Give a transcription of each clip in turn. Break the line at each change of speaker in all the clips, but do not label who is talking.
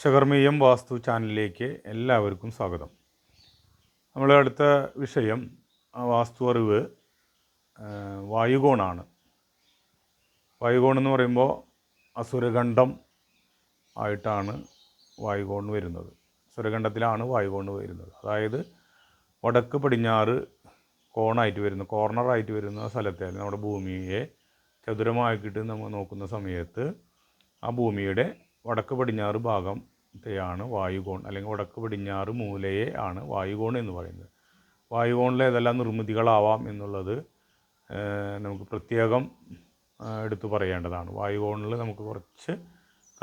വിശ്വകർമ്മീയം വാസ്തു ചാനലിലേക്ക് എല്ലാവർക്കും സ്വാഗതം. നമ്മൾ അടുത്ത വിഷയം വാസ്തു അറിവ് വായുകോണാണ്. വായുകോൺ എന്ന് പറയുമ്പോൾ അസുരഖണ്ഡം ആയിട്ടാണ് വായുകോൺ വരുന്നത്. അസുരഖണ്ഡത്തിലാണ് വായുകോൺ വരുന്നത്. അതായത് വടക്ക് പടിഞ്ഞാറ് കോണായിട്ട് വരുന്ന കോർണറായിട്ട് വരുന്ന സ്ഥലത്തെ നമ്മുടെ ഭൂമിയെ ചതുരമാക്കിയിട്ട് നമ്മൾ നോക്കുന്ന സമയത്ത് ആ ഭൂമിയുടെ വടക്ക് പടിഞ്ഞാറ് ഭാഗത്തെയാണ് വായുകോൺ അല്ലെങ്കിൽ വടക്ക് പടിഞ്ഞാറ് മൂലയെ ആണ് വായുകോൺ എന്ന് പറയുന്നത്. വായുകോണിലെ ഏതെല്ലാം നിർമ്മിതികളാവാം എന്നുള്ളത് നമുക്ക് പ്രത്യേകം എടുത്തു പറയേണ്ടതാണ്. വായുകോണിൽ നമുക്ക് കുറച്ച്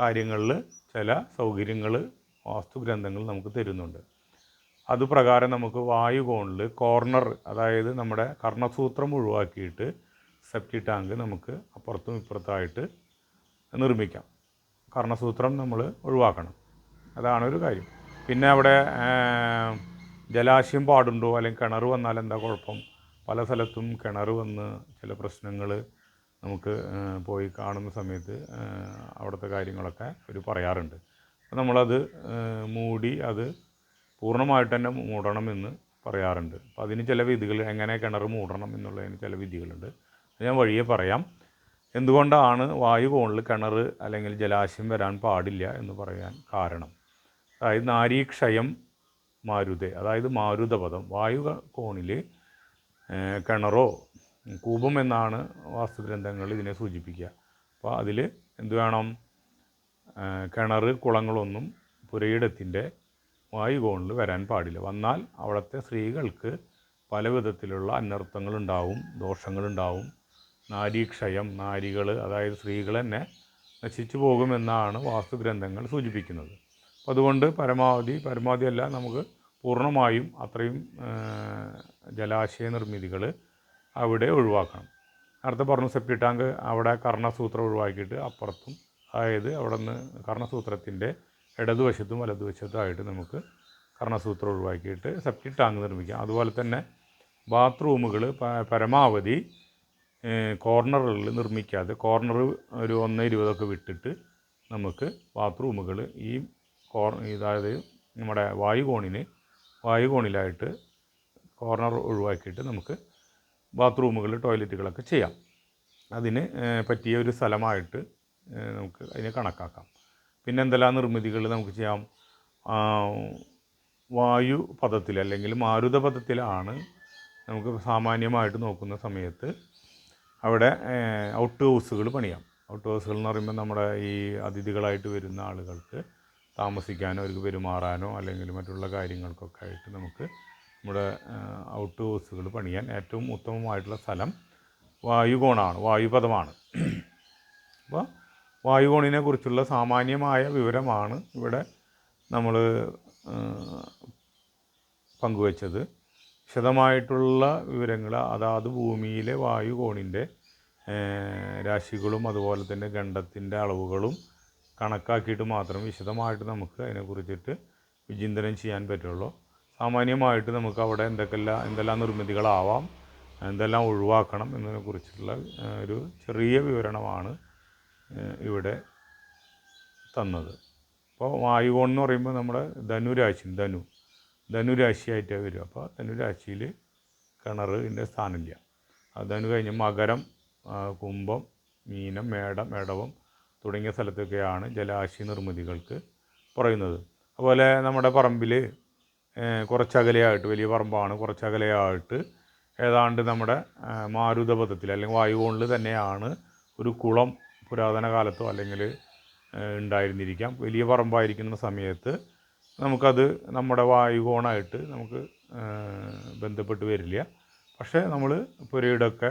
കാര്യങ്ങളിൽ ചില സൗകര്യങ്ങൾ വാസ്തുഗ്രന്ഥങ്ങൾ നമുക്ക് തരുന്നുണ്ട്. അതുപ്രകാരം നമുക്ക് വായുകോണിൽ കോർണർ അതായത് നമ്മുടെ കർണസൂത്രം ഒഴിവാക്കിയിട്ട് സെപ്റ്റി ടാങ്ക് നമുക്ക് അപ്പുറത്തും ഇപ്പുറത്തായിട്ട് നിർമ്മിക്കാം. കർണസൂത്രം നമ്മൾ ഒഴിവാക്കണം. അതാണ് ഒരു കാര്യം. പിന്നെ അവിടെ ജലാശയം പാടുണ്ടോ? അല്ലെങ്കിൽ കിണർ വന്നാൽ എന്താ കുഴപ്പം? പല സ്ഥലത്തും കിണർ വന്ന് ചില പ്രശ്നങ്ങൾ നമുക്ക് പോയി കാണുന്ന സമയത്ത് അവിടുത്തെ കാര്യങ്ങളൊക്കെ അവർ പറയാറുണ്ട്. അപ്പോൾ നമ്മളത് മൂടി അത് പൂർണമായിട്ട് തന്നെ മൂടണമെന്ന് പറയാറുണ്ട്. അപ്പോൾ അതിന് ചില വിധികൾ എങ്ങനെ കിണർ മൂടണം എന്നുള്ളതിന് ചില വിധികളുണ്ട്. ഞാൻ വഴിയെ പറയാം. എന്തുകൊണ്ടാണ് വായു കോണിൽ കിണർ അല്ലെങ്കിൽ ജലാശയം വരാൻ പാടില്ല എന്ന് പറയാൻ കാരണം? അതായത് നാരീക്ഷയം മാരുതെ അതായത് മാരുതപദം വായു കോണിൽ കിണറോ കൂപം എന്നാണ് വാസ്തുഗ്രന്ഥങ്ങൾ ഇതിനെ സൂചിപ്പിക്കുക. അപ്പോൾ അതിൽ എന്ത് വേണം? കിണർ കുളങ്ങളൊന്നും പുരയിടത്തിന്റെ വായുകോണിൽ വരാൻ പാടില്ല. വന്നാൽ അവിടുത്തെ സ്ത്രീകൾക്ക് പല വിധത്തിലുള്ള അനർത്ഥങ്ങളുണ്ടാവും ദോഷങ്ങളുണ്ടാവും. നാരീക്ഷയം നാരികൾ അതായത് സ്ത്രീകൾ തന്നെ നശിച്ചു പോകുമെന്നാണ് വാസ്തുഗ്രന്ഥങ്ങൾ സൂചിപ്പിക്കുന്നത്. അതുകൊണ്ട് പരമാവധി പരമാവധി അല്ല നമുക്ക് പൂർണമായും അത്രയും ജലാശയ നിർമ്മിതികൾ അവിടെ ഒഴിവാക്കണം. നേരത്തെ പറഞ്ഞു സെപ്റ്റി ടാങ്ക് അവിടെ കർണസൂത്രം ഒഴിവാക്കിയിട്ട് അപ്പുറത്തും അതായത് അവിടെ നിന്ന് കർണസൂത്രത്തിന്റെ ഇടതുവശത്തും വലതുവശത്തുമായിട്ട് നമുക്ക് കർണസൂത്രം ഒഴിവാക്കിയിട്ട് സെപ്റ്റി ടാങ്ക് നിർമ്മിക്കാം. അതുപോലെ തന്നെ ബാത്റൂമുകൾ പരമാവധി കോർണറുകളിൽ നിർമ്മിക്കാതെ കോർണർ ഒരു ഒന്ന് ഇരുപതൊക്കെ വിട്ടിട്ട് നമുക്ക് ബാത്റൂമുകൾ ഈ കോർ അതായത് നമ്മുടെ വായുകോണിന് വായുകോണിലായിട്ട് കോർണർ ഒഴിവാക്കിയിട്ട് നമുക്ക് ബാത്റൂമുകൾ ടോയ്ലറ്റുകളൊക്കെ ചെയ്യാം. അതിന് പറ്റിയ ഒരു സ്ഥലമായിട്ട് നമുക്ക് അതിനെ കണക്കാക്കാം. പിന്നെ എന്തെല്ലാം നിർമ്മിതികൾ നമുക്ക് ചെയ്യാം? വായു പദത്തിൽ അല്ലെങ്കിൽ മാരുത പദത്തിലാണ് നമുക്ക് സാമാന്യമായിട്ട് നോക്കുന്ന സമയത്ത് അവിടെ ഔട്ട് ഹൗസുകൾ പണിയാം. ഔട്ട് ഹൗസുകൾ എന്ന് പറയുമ്പോൾ നമ്മുടെ ഈ അതിഥികളായിട്ട് വരുന്ന ആളുകൾക്ക് താമസിക്കാനോ അവർക്ക് പെരുമാറാനോ അല്ലെങ്കിൽ മറ്റുള്ള കാര്യങ്ങൾക്കൊക്കെ ആയിട്ട് നമുക്ക് നമ്മുടെ ഔട്ട് ഹൗസുകൾ പണിയാൻ ഏറ്റവും ഉത്തമമായിട്ടുള്ള സ്ഥലം വായുകോണാണ് വായുപദമാണ് അപ്പോൾ വായുകോണിനെ കുറിച്ചുള്ള സാമാന്യമായ വിവരമാണ് ഇവിടെ നമ്മൾ പങ്കുവച്ചത്. വിശദമായിട്ടുള്ള വിവരങ്ങൾ അതാത് ഭൂമിയിലെ വായുകോണിന്റെ രാശികളും അതുപോലെ തന്നെ ഗണ്ഡത്തിന്റെ അളവുകളും കണക്കാക്കിയിട്ട് മാത്രം വിശദമായിട്ട് നമുക്ക് അതിനെക്കുറിച്ചിട്ട് വിചിന്തനം ചെയ്യാൻ പറ്റുള്ളൂ. സാമാന്യമായിട്ട് നമുക്ക് അവിടെ എന്തൊക്കെല്ലാം എന്തെല്ലാം നിർമ്മിതികളാവാം എന്തെല്ലാം ഒഴിവാക്കണം എന്നതിനെക്കുറിച്ചുള്ള ഒരു ചെറിയ വിവരണമാണ് ഇവിടെ തന്നത്. അപ്പോൾ വായുകോൺ എന്ന് പറയുമ്പോൾ നമ്മുടെ ധനുരാശി ധനു. ധനുരാശിയായിട്ടേ വരും അപ്പോൾ ധനുരാശിയിൽ കിണറിന്റെ സ്ഥാനമില്ല. ആ ധനു കഴിഞ്ഞ് മകരം കുംഭം മീനം മേടം മേടവം തുടങ്ങിയ സ്ഥലത്തൊക്കെയാണ് ജലാശയ നിർമ്മിതികൾക്ക് പറയുന്നത്. അതുപോലെ നമ്മുടെ പറമ്പിൽ കുറച്ചകലെയായിട്ട് വലിയ പറമ്പാണ് കുറച്ചകലെയായിട്ട് ഏതാണ്ട് നമ്മുടെ മാരുതപഥത്തിൽ അല്ലെങ്കിൽ വായുകോണിൽ തന്നെയാണ് ഒരു കുളം പുരാതന കാലത്തോ അല്ലെങ്കിൽ ഉണ്ടായിരുന്നിരിക്കാം. വലിയ പറമ്പായിരിക്കുന്ന സമയത്ത് നമുക്കത് നമ്മുടെ വായുകോണായിട്ട് നമുക്ക് ബന്ധപ്പെട്ട് വരില്ല. പക്ഷേ നമ്മൾ പുരയിടമൊക്കെ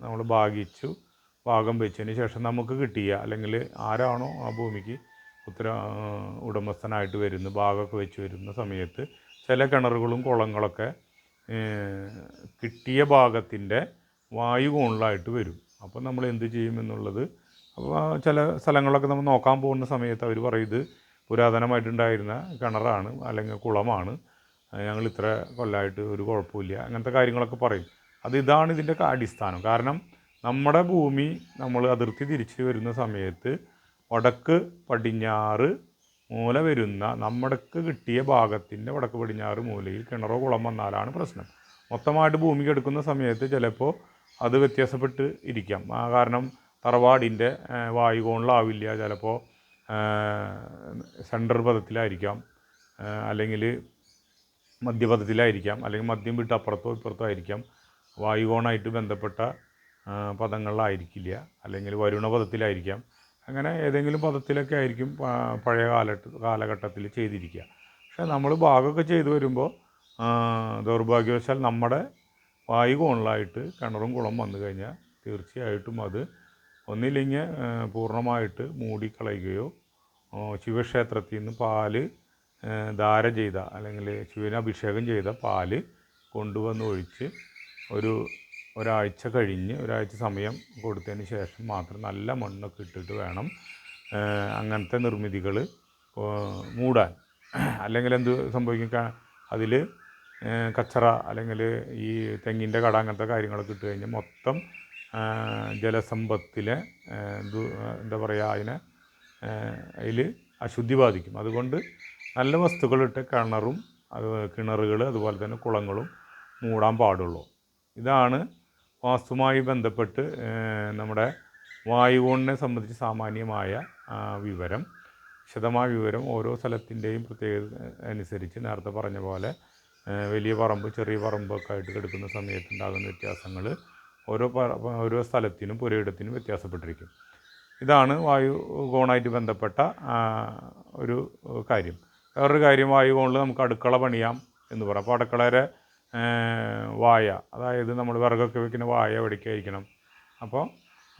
നമ്മൾ ഭാഗിച്ചു ഭാഗം വെച്ചതിന് ശേഷം നമുക്ക് കിട്ടിയ അല്ലെങ്കിൽ ആരാണോ ആ ഭൂമിക്ക് ഉത്തര ഉടമസ്ഥനായിട്ട് വരുന്ന ഭാഗമൊക്കെ വെച്ച് വരുന്ന സമയത്ത് ചില കിണറുകളും കുളങ്ങളൊക്കെ കിട്ടിയ ഭാഗത്തിന്റെ വായുകോണിലായിട്ട് വരും. അപ്പോൾ നമ്മൾ എന്ത് ചെയ്യുമെന്നുള്ളത് അപ്പോൾ ചില സ്ഥലങ്ങളൊക്കെ നമ്മൾ നോക്കാൻ പോകുന്ന സമയത്ത് അവർ പറയും ഇത് പുരാതനമായിട്ടുണ്ടായിരുന്ന കിണറാണ് അല്ലെങ്കിൽ കുളമാണ് ഞങ്ങൾ ഇത്ര കൊല്ലമായിട്ട് ഒരു കുഴപ്പമില്ല അങ്ങനത്തെ കാര്യങ്ങളൊക്കെ പറയും. അത് ഇതാണ് ഇതിന്റെ അടിസ്ഥാനം. കാരണം നമ്മുടെ ഭൂമി നമ്മൾ അതിർത്തി തിരിച്ച് വരുന്ന സമയത്ത് വടക്ക് പടിഞ്ഞാറ് മൂല വരുന്ന നമ്മുടെക്ക് കിട്ടിയ ഭാഗത്തിന്റെ വടക്ക് പടിഞ്ഞാറ് മൂലയിൽ കിണറോ കുളം വന്നാലാണ് പ്രശ്നം. മൊത്തമായിട്ട് ഭൂമി എടുക്കുന്ന സമയത്ത് ചിലപ്പോൾ അത് വ്യത്യാസപ്പെട്ട് ഇരിക്കാം. കാരണം തറവാടിന്റെ വായുകോണിലാവില്ല. ചിലപ്പോൾ സെൻട്രൽ പദത്തിലായിരിക്കാം അല്ലെങ്കിൽ മധ്യപദത്തിലായിരിക്കാം അല്ലെങ്കിൽ മദ്യം വിട്ട് അപ്പുറത്തോ ഇപ്പുറത്തോ ആയിരിക്കാം. വായുകോണായിട്ട് ബന്ധപ്പെട്ട പദങ്ങളിലായിരിക്കില്ല. അല്ലെങ്കിൽ വരുണ പദത്തിലായിരിക്കാം അങ്ങനെ ഏതെങ്കിലും പദത്തിലൊക്കെ ആയിരിക്കും പഴയ കാലഘട്ട കാലഘട്ടത്തിൽ ചെയ്തിരിക്കുക. പക്ഷേ നമ്മൾ ഭാഗമൊക്കെ ചെയ്തു വരുമ്പോൾ ദൗർഭാഗ്യവശാൽ നമ്മുടെ വായുകോണിലായിട്ട് കിണറും കുളം വന്നു കഴിഞ്ഞാൽ തീർച്ചയായിട്ടും അത് ഒന്നില്ലെങ്കിൽ പൂർണമായിട്ട് മൂടിക്കളയുകയോ ശിവക്ഷേത്രത്തിൽ നിന്ന് പാൽ ധാര ചെയ്ത അല്ലെങ്കിൽ ശിവന് അഭിഷേകം ചെയ്ത പാൽ കൊണ്ടുവന്ന് ഒഴിച്ച് ഒരു ഒരാഴ്ച കഴിഞ്ഞ് ഒരാഴ്ച സമയം കൊടുത്തതിന് ശേഷം മാത്രം നല്ല മണ്ണൊക്കെ ഇട്ടിട്ട് വേണം അങ്ങനത്തെ നിർമ്മിതികൾ മൂടാൻ. അല്ലെങ്കിൽ എന്ത് സംഭവിക്കും? അതിൽ കച്ചറ അല്ലെങ്കിൽ ഈ തെങ്ങിന്റെ കട അങ്ങനത്തെ കാര്യങ്ങളൊക്കെ ഇട്ട് കഴിഞ്ഞാൽ മൊത്തം ജലസമ്പത്തിലെ എന്താ പറയുക അതിനെ അതിൽ അശുദ്ധി ബാധിക്കും. അതുകൊണ്ട് നല്ല വസ്തുക്കളിട്ട് കിണറും അത് കിണറുകൾ അതുപോലെ തന്നെ കുളങ്ങളും മൂടാൻ പാടുള്ളൂ. ഇതാണ് വാസ്തുവുമായി ബന്ധപ്പെട്ട് നമ്മുടെ വായുകോണിനെ സംബന്ധിച്ച് സാമാന്യമായ വിവരം വിശദമായ വിവരം ഓരോ സ്ഥലത്തിന്റെയും പ്രത്യേകത അനുസരിച്ച് നേരത്തെ പറഞ്ഞ പോലെ വലിയ പറമ്പ് ചെറിയ പറമ്പൊക്കെ ആയിട്ട് കിടക്കുന്ന സമയത്ത് ഉണ്ടാകുന്ന വ്യത്യാസങ്ങൾ ഓരോ ഓരോ സ്ഥലത്തിനും പുരയിടത്തിനും വ്യത്യാസപ്പെട്ടിരിക്കും. ഇതാണ് വായു കോണായിട്ട് ബന്ധപ്പെട്ട ഒരു കാര്യം. വേറൊരു കാര്യം വായു കോണിൽ നമുക്ക് അടുക്കള പണിയാം എന്ന് പറയാം അപ്പോൾ അടുക്കളയുടെ വായ. അതായത് നമ്മൾ വിറകൊക്കെ വെക്കുന്ന വായ എവിടേക്കായിരിക്കണം? അപ്പോൾ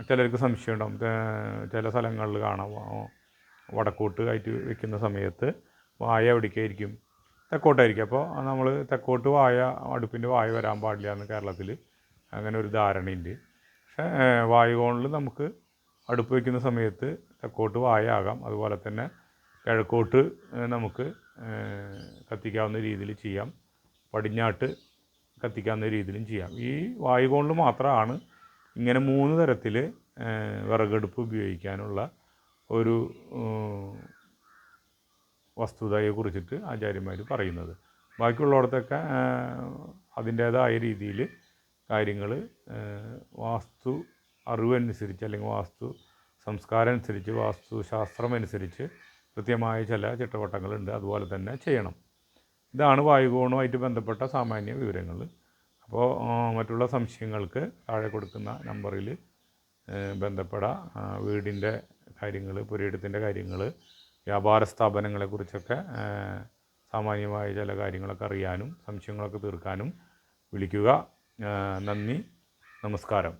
ചിലർക്ക് സംശയം ഉണ്ടാവും ചില സ്ഥലങ്ങളിൽ കാണാം. വടക്കോട്ട് ആയിട്ട് വെക്കുന്ന സമയത്ത് വായ എവിടേക്കായിരിക്കും? തെക്കോട്ടായിരിക്കും. അപ്പോൾ നമ്മൾ തെക്കോട്ട് വായ അടുപ്പിന്റെ വായ വരാൻ പാടില്ല എന്ന് കേരളത്തിൽ അങ്ങനെ ഒരു ധാരണയുണ്ട്. പക്ഷേ വായുകോണിൽ നമുക്ക് അടുപ്പ് വയ്ക്കുന്ന സമയത്ത് തെക്കോട്ട് വായ ആകാം. അതുപോലെ തന്നെ കിഴക്കോട്ട് നമുക്ക് കത്തിക്കാവുന്ന രീതിയിൽ ചെയ്യാം. പടിഞ്ഞാട്ട് കത്തിക്കാവുന്ന രീതിയിലും ചെയ്യാം. ഈ വായുകോണിൽ മാത്രമാണ് ഇങ്ങനെ മൂന്ന് തരത്തിൽ വിറകടുപ്പ് ഉപയോഗിക്കാനുള്ള ഒരു വസ്തുതയെ കുറിച്ചിട്ട് ആചാര്യന്മാർ പറയുന്നത്. ബാക്കിയുള്ളിടത്തൊക്കെ അതിന്റേതായ രീതിയിൽ കാര്യങ്ങൾ വാസ്തു അറിവനുസരിച്ച് അല്ലെങ്കിൽ വാസ്തു സംസ്കാരം അനുസരിച്ച് വാസ്തു കൃത്യമായ ചില ചിട്ടവട്ടങ്ങളുണ്ട്. അതുപോലെ തന്നെ ചെയ്യണം. ഇതാണ് വായുഗോണുമായിട്ട് ബന്ധപ്പെട്ട സാമാന്യ വിവരങ്ങൾ. അപ്പോൾ മറ്റുള്ള സംശയങ്ങൾക്ക് താഴെ കൊടുക്കുന്ന നമ്പറിൽ ബന്ധപ്പെടാം വീടിന്റെ കാര്യങ്ങൾ പുരയിടത്തിന്റെ കാര്യങ്ങൾ വ്യാപാര സ്ഥാപനങ്ങളെക്കുറിച്ചൊക്കെ സാമാന്യമായ ചില കാര്യങ്ങളൊക്കെ അറിയാനും സംശയങ്ങളൊക്കെ തീർക്കാനും വിളിക്കുക. നന്ദി. നമസ്കാരം.